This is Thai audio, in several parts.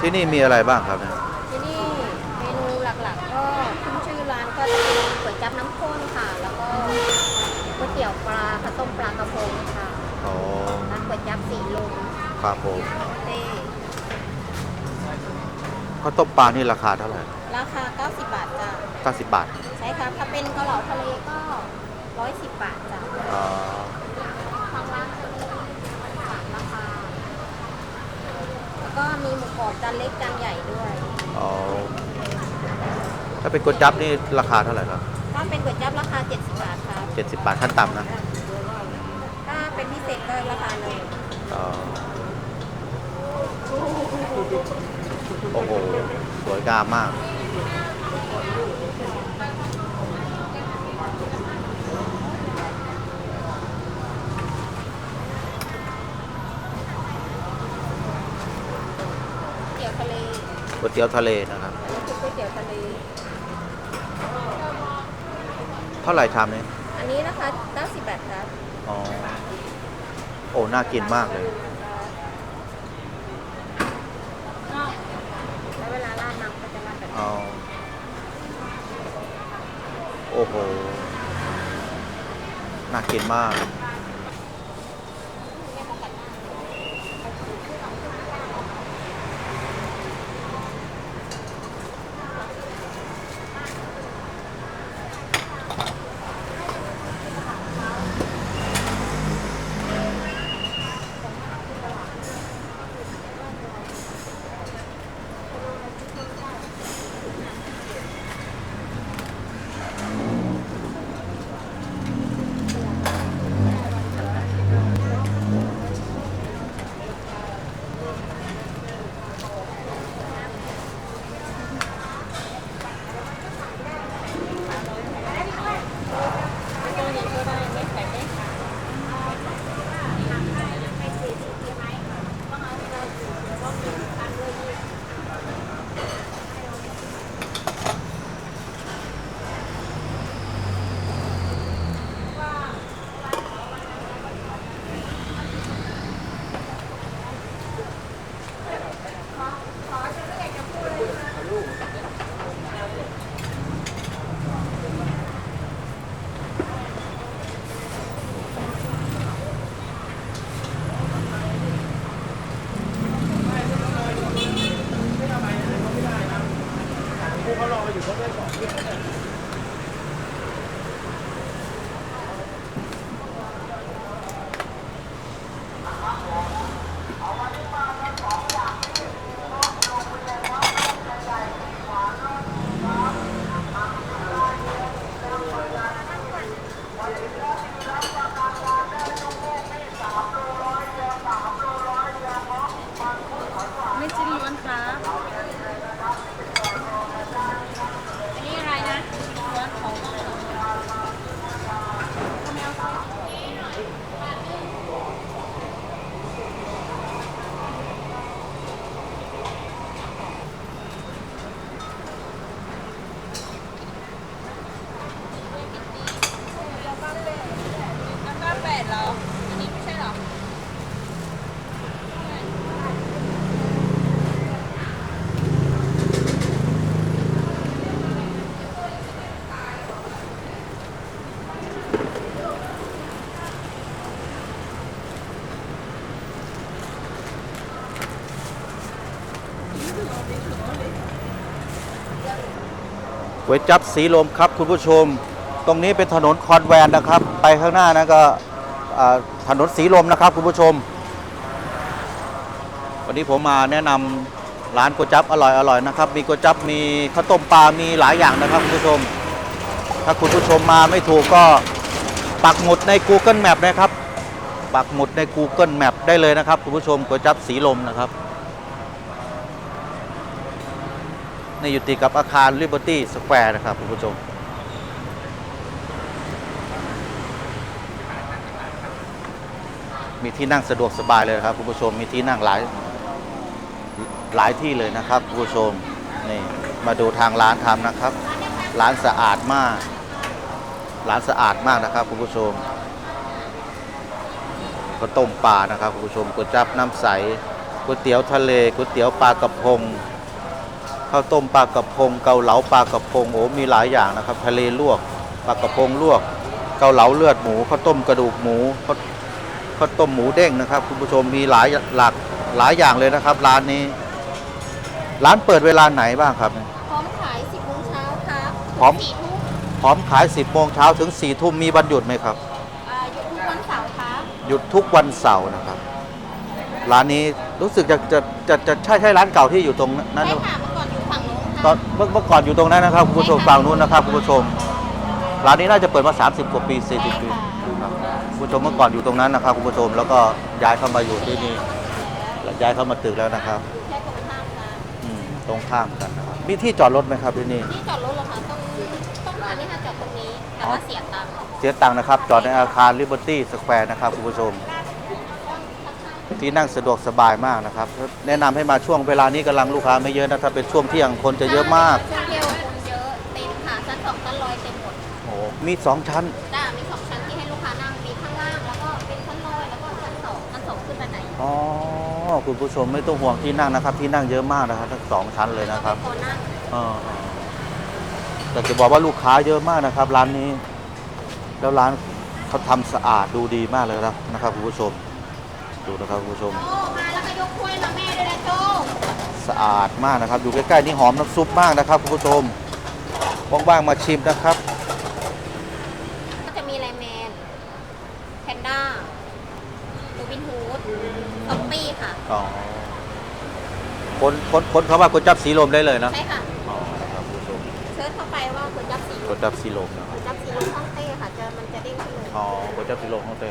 ที่นี่มีอะไรบ้างครับเนี่ยที่นี่เมนูหลักๆ ก็ขึ้นชื่อร้านก็จะเป็นก๋วยจั๊บน้ำข้นค่ะ แล้วก็ก๋วยเตี๋ยวปลาข้าวต้มปลากระพงค่ะอ๋อร้านก๋วยจั๊บสีลมครับผมเต้ข้าวต้มปลานี่ราคาเท่าไหร่ราคา 90 บาทจ้ะ90 บาท ใช่ครับถ้าเป็นเกาเหลาทะเลก็ 110 บาทจ้ะอ๋อ ทางร้านจะมีสามราคา แล้วก็มีหมูกรอบจานเล็กจานใหญ่ด้วย อ๋อถ้าเป็นก๋วยจั๊บนี่ราคาเท่าไหร่ครับถ้าเป็นก๋วยจั๊บราคา 70 บาทครับ70บาทขั้นต่ำนะถ้าเป็นพิเศษก็ราคาหนึ่งอ๋อโอ้โหสวยงามมาก เตี๋ยวทะเล ก๋วยเตี๋ยวทะเลนะครับอันนี้คือก๋วยเตี๋ยวทะเล เท่าไหร่ชามนี้อันนี้นะคะ90บาทครับอ๋อโอ้น่ากินมากเลยแล้วเวลาราดน้ำก็จะราดแบบนี้เอาโอ้โหน่ากินมาก วยจับสีลมครับคุณผู้ชม ตรงนี้เป็นถนนคอนแวนนะครับ ไปข้างหน้านะก็ถนนสีลมนะครับคุณผู้ชม วันนี้ผมมาแนะนำร้านก๋วยจับอร่อยอร่อยนะครับ มีก๋วยจับมีข้าวต้มปลา มีหลายอย่างนะครับคุณผู้ชม ถ้าคุณผู้ชมมาไม่ถูกก็ปักหมุดใน Google Map นะครับ ปักหมุดใน Google Map ได้เลยนะครับคุณผู้ชมก๋วยจับสีลมนะครับ นี่อยู่ติดกับอาคาร Liberty Square นะครับคุณผู้ชมมีที่นั่งสะดวกสบายเลยครับคุณผู้ชมมีที่นั่งหลายหลายที่เลยนะครับคุณผู้ชมนี่มาดูทางร้านทำนะครับ ร้านสะอาดมาก ร้านสะอาดมากนะครับคุณผู้ชมข้าวต้มปลานะครับคุณผู้ชมก๋วยจับน้ำใสก๋วยเตี๋ยวทะเลก๋วยเตี๋ยวปลากระพง ข้าวต้มปลากระพงเกาเหลาปลากระพงโอ้มีหลายอย่างนะครับ ทะเลลวกปลากระพงลวก เกาเหลาเลือดหมูข้าวต้มกระดูกหมูข้าวข้าวต้มหมูเด้งนะครับ คุณผู้ชมมีหลายหลากหลายอย่างเลยนะครับ ร้านนี้ ร้านเปิดเวลาไหนบ้างครับ พร้อมขาย 10โมงเช้าครับพร้อม สี่ทุ่มพร้อมขาย 10โมงเช้าถึง4ทุ่มมีวันหยุดไหมครับ อ่าหยุดทุกวันเสาร์ครับหยุดทุกวันเสาร์นะครับ ร้านนี้รู้สึกจะจะจะจะใช่ใช่ร้านเก่าที่อยู่ตรงนั้นหรือใช่ค่ะเมื่อก่อนอยู่ฝั่งโน้น ตอค่ะนเมื่อเมื่อก่อนอยู่ตรงนั้นนะครับคุณผู้ชมฝั่งนู้นนะครับคุณผู้ชมร้านนี้น่าจะเปิดมา 30 กว่าปี 40 ปีครับคุณผู้ชมเมื่อก่อนอยู่ตรงนั้นนะครับคุณผู้ชมแล้วก็ย้ายเข้ามาอยู่ที่นี่แล้วย้ายเข้ามาตึกแล้วนะครับแค่ตรงข้ามกันอืมตรงข้ามกันนะครับมีที่จอดรถไหมครับที่นี่ที่จอดรถเหรอคะต้องต้องอันนี้ค่ะจอดตรงนี้แต่ว่าเสียตังค์เสียตังค์นะครับ จอดในอาคาร Liberty Square นะครับคุณผู้ชม ที่นั่งสะดวกสบายมากนะครับ แนะนำให้มาช่วงเวลานี้กำลังลูกค้าไม่เยอะนะถ้าเป็นช่วงเที่ยงคนจะเยอะมากช่วงเที่ยวคนเยอะเต็มค่ะชั้นสองชั้นลอยเต็มหมดโอ้โหมีสองชั้นจ้ามีสองชั้นที่ให้ลูกค้านั่งมีข้างล่างแล้วก็เป็นชั้นลอยแล้วก็ชั้นสองชั้นสองขึ้นไปไหนอ๋อคุณผู้ชมไม่ต้องห่วงที่นั่งนะครับ ที่นั่งเยอะมากนะครับทั้งสองชั้นเลยนะครับพอนั่งเออแต่จะบอกว่าลูกค้าเยอะมากนะครับ ร้านนี้ แล้วร้านเขาทำสะอาดดูดีมากเลยนะนะครับคุณผู้ชม ดูนะครับคุณผู้ชมโอ้มาแล้วก็ยกถ้วยมาแม่ด้วยนะโจสะอาดมากนะครับอยู่ใกล้ๆนี่หอมน้ำซุปมากนะครับคุณผู้ชมว่างๆมาชิมนะครับ ก็จะมีไลน์แมนแพนด้าโรบินฮูดซอมปี้ค่ะ อ๋อคนคนคนเขาว่าก๋วยจับสีลมได้เลยนะใช่ค่ะ อ๋อครับคุณผู้ชมเชิญเข้าไปว่าก๋วยจับสีก๋วยจับสีลมนะคก๋รับวยจับสีลูกฮ่องเต้ค่ะจะมันจะเด้งขึ้นเลย อ๋อก๋วยจับสีลมของเต้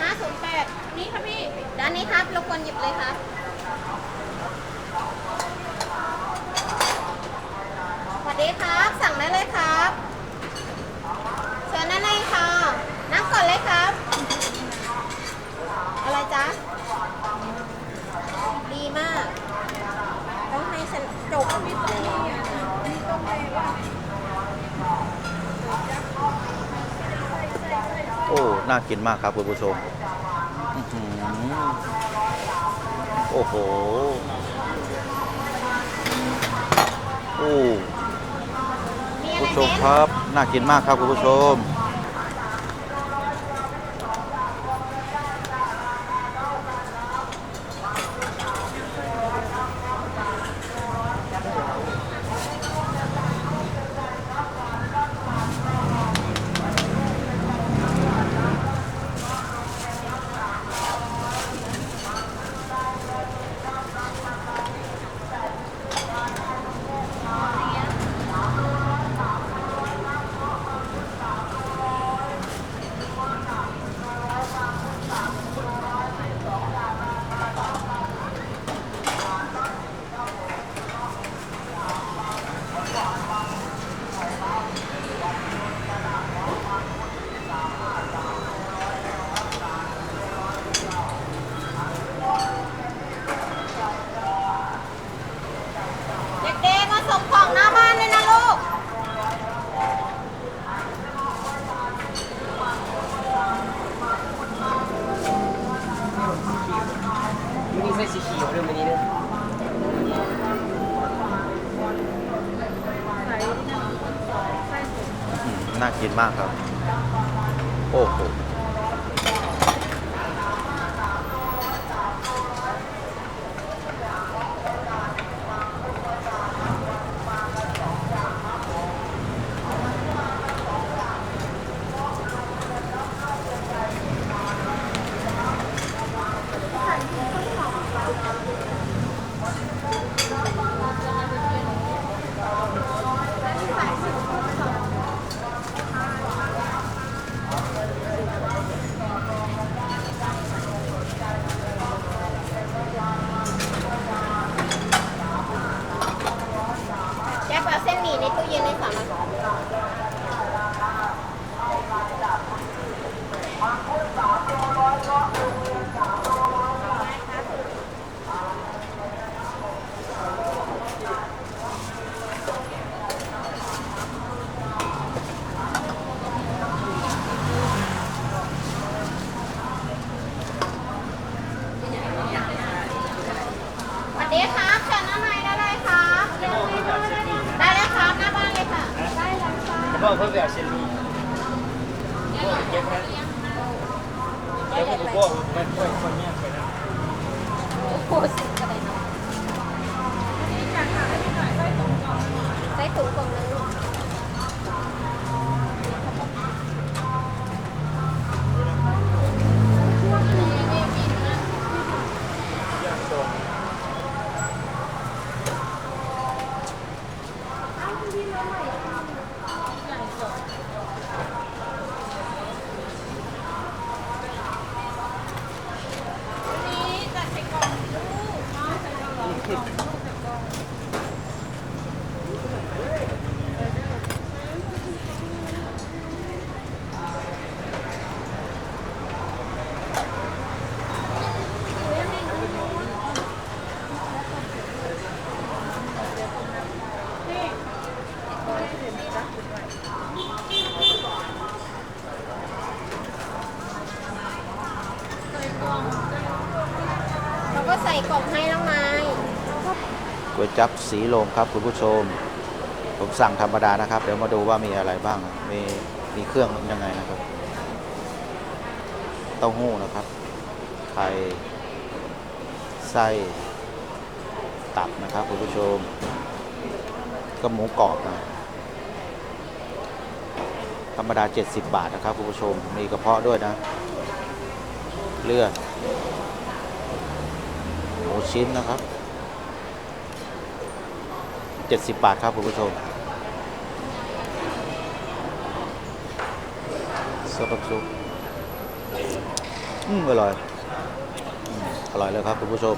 ห้าศูนย์แปดนี่ครับพี่ ด้านนี้ครับรบกวนหยิบเลยครับ สวัสดีครับ สั่งได้เลยครับ เชิญด้านในค่ะ นั่งก่อนเลยครับ อะไรจ๊ะ ดีมาก ต้องให้ฉันจบเลย โอ้ น่ากินมากครับคุณผู้ชมอื้อหือโอ้โหโอ้มีอะคุไรณไหผู้ชมมครับ น่ากินมากครับคุณผู้ชม กินมากครับ โอ้โห แจ๊บ เอาเส้นหมี่ในตู้เย็นเลยค่ะมาสวัสดีครับเชิญด้านในได้เลยครับได้เลยครับหน้าบ้านเลยค่ะ ได้เลยค่ะ พ่อเพิ่งไปเอาเชลลี่พวกเก็บนะเก็บพวกพวกมันค่อยๆเงียบไปนะ โอ้สิกระไดเนาะใส่ถุงกล่องนึงลูก เราก็ใส่กล่องให้แล้วไง ก๋วยจับสีลมครับคุณผู้ชม ผมสั่งธรรมดานะครับ เดี๋ยวมาดูว่ามีอะไรบ้าง มีมีเครื่องยังไงนะครับ เต้าหู้นะครับ ไข่ ไส้ ตับนะครับคุณผู้ชม ก็หมูกรอบนะธรรมดา 70 บาทนะครับคุณผู้ชม มีกระเพาะด้วยนะ เลือด หมูชิ้นนะครับ 70 บาทครับคุณผู้ชมซอสซุปอืมอร่อย อร่อยเลยครับคุณผู้ชม